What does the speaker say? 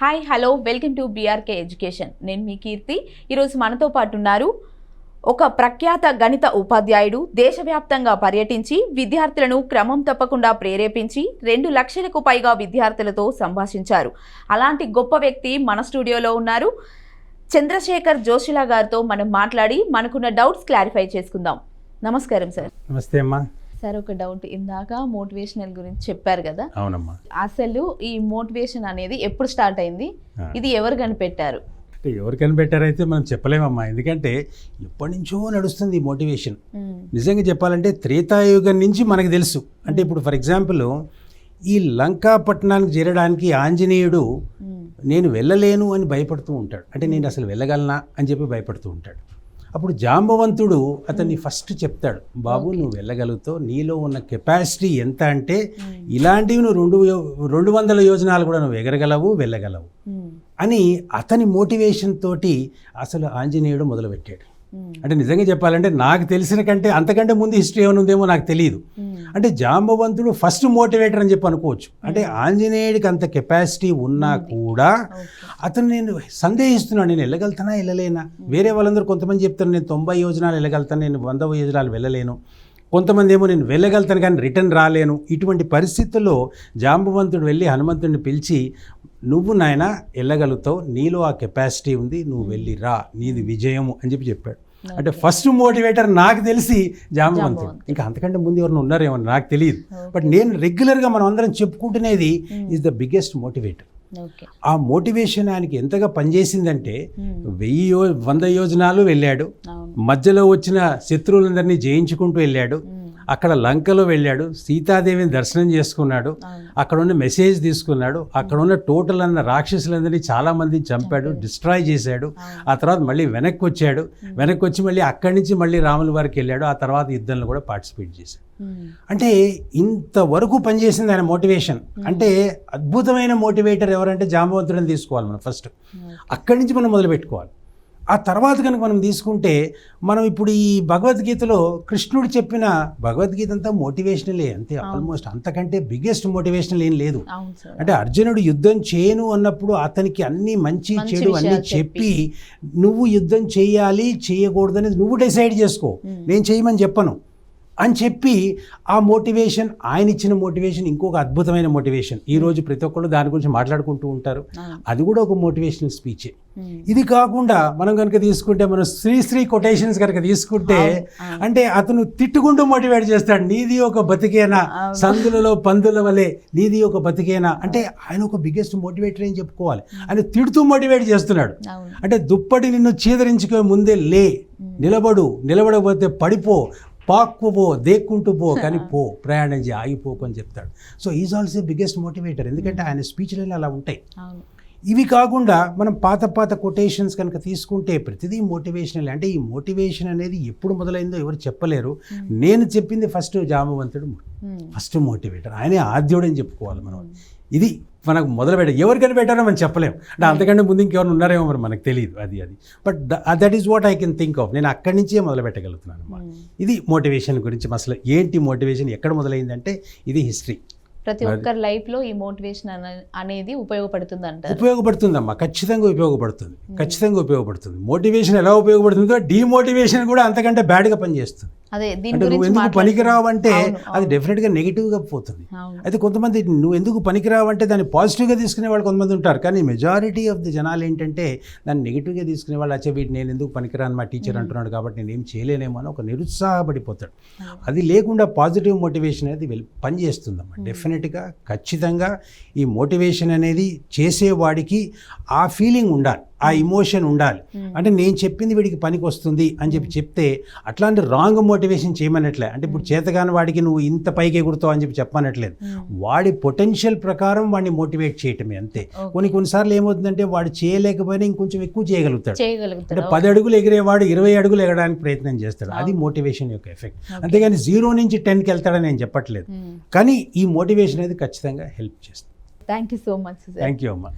Hi hello welcome to BRK education నేను మీ కీర్తి. ఈరోజు మనతో పాటు ఉన్నారు ఒక ప్రఖ్యాత గణిత ఉపాధ్యాయుడు దేశవ్యాప్తంగా పర్యటించి విద్యార్థులను క్రమం తప్పకుండా ప్రేరేపించి రెండు లక్షలకు పైగా విద్యార్థులతో సంభాషించారు. అలాంటి గొప్ప వ్యక్తి మన స్టూడియోలో ఉన్నారు. చంద్రశేఖర్ జోషిలా గారితో మనం మాట్లాడి మనకున్న డౌట్స్ క్లారిఫై చేసుకుందాం. నమస్కారం సార్. నమస్తే అమ్మా. సార్ ఒక డౌట్. ఇందాక మోటివేషనల్ గురించి చెప్పారు కదా. అవునమ్మా. అసలు ఈ మోటివేషన్ అనేది ఎప్పుడు స్టార్ట్ అయింది. ఇది ఎవరు కనిపెట్టారు? అంటే ఎవరు కనిపెట్టారైతే మనం చెప్పలేమమ్మా. ఎందుకంటే ఎప్పటి నుంచో నడుస్తుంది ఈ మోటివేషన్. నిజంగా చెప్పాలంటే త్రేతాయుగం నుంచి మనకు తెలుసు. అంటే ఇప్పుడు ఫర్ ఎగ్జాంపుల్ ఈ లంకా పట్టణానికి చేరడానికి ఆంజనేయుడు. నేను వెళ్ళలేను అని భయపడుతూ ఉంటాడు. అంటే నేను అసలు వెళ్ళగలనా అని చెప్పి భయపడుతూ ఉంటాడు. అప్పుడు జాంబవంతుడు అతన్ని ఫస్ట్ చెప్తాడు బాబు నువ్వు వెళ్ళగలుగుతావు. నీలో ఉన్న కెపాసిటీ ఎంత అంటే ఇలాంటివి నువ్వు రెండు రెండు వందల యోజనాలు కూడా నువ్వు ఎగరగలవు వెళ్ళగలవు. అని అతని మోటివేషన్ తోటి అసలు ఆంజనేయుడు మొదలుపెట్టాడు. అంటే నిజంగా చెప్పాలంటే నాకు తెలిసిన కంటే అంతకంటే ముందు హిస్టరీ ఏమైనా ఉందేమో నాకు తెలియదు. అంటే జాంబవంతుడు ఫస్ట్ మోటివేటర్ అని చెప్పి అనుకోవచ్చు. అంటే ఆంజనేయుడికి అంత కెపాసిటీ ఉన్నా కూడా. అతను నేను సందేహిస్తున్నాను నేను వెళ్ళగలుగుతానా వెళ్ళలేనా? వేరే వాళ్ళందరూ కొంతమంది చెప్తారు నేను తొంభై యోజనాలు వెళ్ళగలుగుతాను నేను వంద యోజనాలు వెళ్ళలేను. కొంతమంది ఏమో నేను వెళ్ళగలుగుతాను కానీ రిటర్న్ రాలేను. ఇటువంటి పరిస్థితుల్లో జాంబవంతుడు వెళ్ళి హనుమంతుడిని పిలిచి నువ్వు నాయన వెళ్ళగలుగుతావు నీలో ఆ కెపాసిటీ ఉంది నువ్వు వెళ్ళి రా నీది విజయము అని చెప్పి చెప్పాడు. అంటే ఫస్ట్ మోటివేటర్ నాకు తెలిసి జాంబవంతుడు ఇంకా అంతకంటే ముందు ఎవరైనా ఉన్నారేమో నాకు తెలియదు. బట్ నేను రెగ్యులర్గా మనం అందరం చెప్పుకుంటునేది ఈజ్ ద బిగ్గెస్ట్ మోటివేటర్ ఆ మోటివేషన్ ఆయనకి ఎంతగా పనిచేసిందంటే మ్మ్. వెయ్యి వంద యోజనాలు వెళ్ళాడు. మధ్యలో వచ్చిన శత్రువులందరినీ జయించుకుంటూ వెళ్ళాడు. మ్మ్. అక్కడ లంకలో వెళ్ళాడు సీతాదేవిని దర్శనం చేసుకున్నాడు అక్కడ ఉన్న మెసేజ్ తీసుకున్నాడు అక్కడ ఉన్న టోటల్ అన్న రాక్షసులందరినీ చాలా మందిని చంపాడు. డిస్ట్రాయ్ చేశాడు. ఆ తర్వాత మళ్ళీ వెనక్కి వచ్చాడు వెనక్కి వచ్చి మళ్ళీ అక్కడి నుంచి మళ్ళీ రాముల వారికి వెళ్ళాడు. ఆ తర్వాత యుద్ధంలో కూడా పార్టిసిపేట్ చేశాడు. అంటే ఇంతవరకు పనిచేసింది ఆయన మోటివేషన్ అంటే అద్భుతమైన మోటివేటర్ ఎవరంటే జాంబవంతుడని తీసుకోవాలి మనం ఫస్ట్ అక్కడి నుంచి మనం మొదలు పెట్టుకోవాలి ఆ తర్వాత కనుక మనం తీసుకుంటే మనం ఇప్పుడు ఈ భగవద్గీతలో కృష్ణుడు చెప్పిన భగవద్గీత అంతా మోటివేషనలే అంతే ఆల్మోస్ట్ అంతకంటే బిగ్గెస్ట్ మోటివేషనల్ ఏం లేదు. అంటే అర్జునుడు యుద్ధం చేయను అన్నప్పుడు అతనికి అన్ని మంచి చెడు అన్ని చెప్పి. నువ్వు యుద్ధం చేయాలి చేయకూడదు అనేది నువ్వు డిసైడ్ చేసుకో. నేను చేయమని చెప్పను. అని చెప్పి ఆ మోటివేషన్ ఆయన ఇచ్చిన మోటివేషన్ ఇంకొక అద్భుతమైన మోటివేషన్. ఈ రోజు ప్రతి ఒక్కళ్ళు దాని గురించి మాట్లాడుకుంటూ ఉంటారు. అది కూడా ఒక మోటివేషనల్ స్పీచే. ఇది కాకుండా మనం కనుక తీసుకుంటే మనం శ్రీ శ్రీ కొటేషన్స్ కనుక తీసుకుంటే. అంటే అతను తిట్టుకుంటూ మోటివేట్ చేస్తాడు. నీది ఒక బతికేనా. సందులలో పందుల వలె నీది ఒక బతికేనా? అంటే ఆయన ఒక బిగ్గెస్ట్ మోటివేటర్ అని చెప్పుకోవాలి. ఆయన తిడుతూ మోటివేట్ చేస్తున్నాడు. అంటే దుప్పటి నిన్ను చీదరించుకో ముందే లే. నిలబడు నిలబడకపోతే పడిపో. పాక్కుపో దేక్కుంటూ పో కానీ పో ప్రయాణం చేయి ఆగిపోకు అని చెప్తాడు. So is also biggest motivator ఎందుకంటే ఆయన స్పీచ్లలో అలా ఉంటాయి. ఇవి కాకుండా మనం పాత పాత కొటేషన్స్ కనుక తీసుకుంటే ప్రతిదీ మోటివేషనల్ అంటే ఈ మోటివేషన్ అనేది ఎప్పుడు మొదలైందో ఎవరు చెప్పలేరు. నేను చెప్పింది ఫస్ట్ జామవంతుడు. ఫస్ట్ మోటివేటర్ ఆయనే ఆద్యుడు అని చెప్పుకోవాలి మనం. ఇది మనకు మొదలు పెట్టారు. ఎవరు కనిపెట్టారో మనం చెప్పలేము అంటే అంతకంటే ముందు ఇంకెవరు ఉన్నారేమో మరి మనకు తెలియదు. అది అది. But that is what I can think of నేను అక్కడి నుంచే మొదలు పెట్టగలుగుతున్నాను. మ్మ్. ఇది మోటివేషన్ గురించి. అసలు ఏంటి మోటివేషన్ ఎక్కడ మొదలైందంటే ఇది హిస్టరీ ప్రతి ఒక్కరి లైఫ్లో ఈ మోటివేషన్ అనేది ఉపయోగపడుతుంది అంటారు. ఉపయోగపడుతుందమ్మా. ఖచ్చితంగా ఉపయోగపడుతుంది. ఖచ్చితంగా ఉపయోగపడుతుంది. మోటివేషన్ ఎలా ఉపయోగపడుతుందో డిమోటివేషన్ కూడా అంతకంటే బ్యాడ్గా పనిచేస్తుంది. అదే నువ్వు పనికిరావు అంటే అది డెఫినెట్గా నెగిటివ్గా పోతుంది. అయితే కొంతమంది నువ్వు ఎందుకు పనికిరావు అంటే దాన్ని పాజిటివ్గా తీసుకునే వాళ్ళు కొంతమంది ఉంటారు. కానీ మెజారిటీ ఆఫ్ ది జనాలు ఏంటంటే దాన్ని నెగిటివ్గా తీసుకునే వాళ్ళు వచ్చే వీటి నేను ఎందుకు పనికిరాను మా టీచర్ అంటున్నాడు కాబట్టి నేను ఏం చేయలేనేమో అని ఒక నిరుత్సాహపడిపోతాడు. అది లేకుండా పాజిటివ్ మోటివేషన్ అనేది వెళ్ళి పనిచేస్తుందమ్మా డెఫినెట్గా ఖచ్చితంగా ఈ మోటివేషన్ అనేది చేసేవాడికి ఆ ఫీలింగ్ ఉండాలి. ఆ ఇమోషన్ ఉండాలి. అంటే నేను చెప్పింది వీడికి పనికి వస్తుంది అని చెప్పి చెప్తే అట్లాంటి రాంగ్ మోటివేషన్ చేయమనట్లే. అంటే ఇప్పుడు చేతగాని వాడికి నువ్వు ఇంత పైకి ఎగురుతావు అని చెప్పి చెప్పనట్లేదు. వాడి పొటెన్షియల్ ప్రకారం వాడిని మోటివేట్ చేయటమే అంతే. కొన్ని కొన్నిసార్లు ఏమవుతుందంటే వాడు చేయలేకపోయినా ఇంకొంచెం ఎక్కువ చేయగలుగుతాడు. అంటే పది అడుగులు ఎగిరేవాడు ఇరవై అడుగులు ఎగడానికి ప్రయత్నం చేస్తాడు. అది మోటివేషన్ యొక్క ఎఫెక్ట్ అంతేగాని జీరో నుంచి టెన్కి వెళ్తాడని నేను చెప్పట్లేదు. కానీ ఈ మోటివేషన్ అనేది ఖచ్చితంగా హెల్ప్ చేస్తుంది. Thank you so much thank you అమ్మా.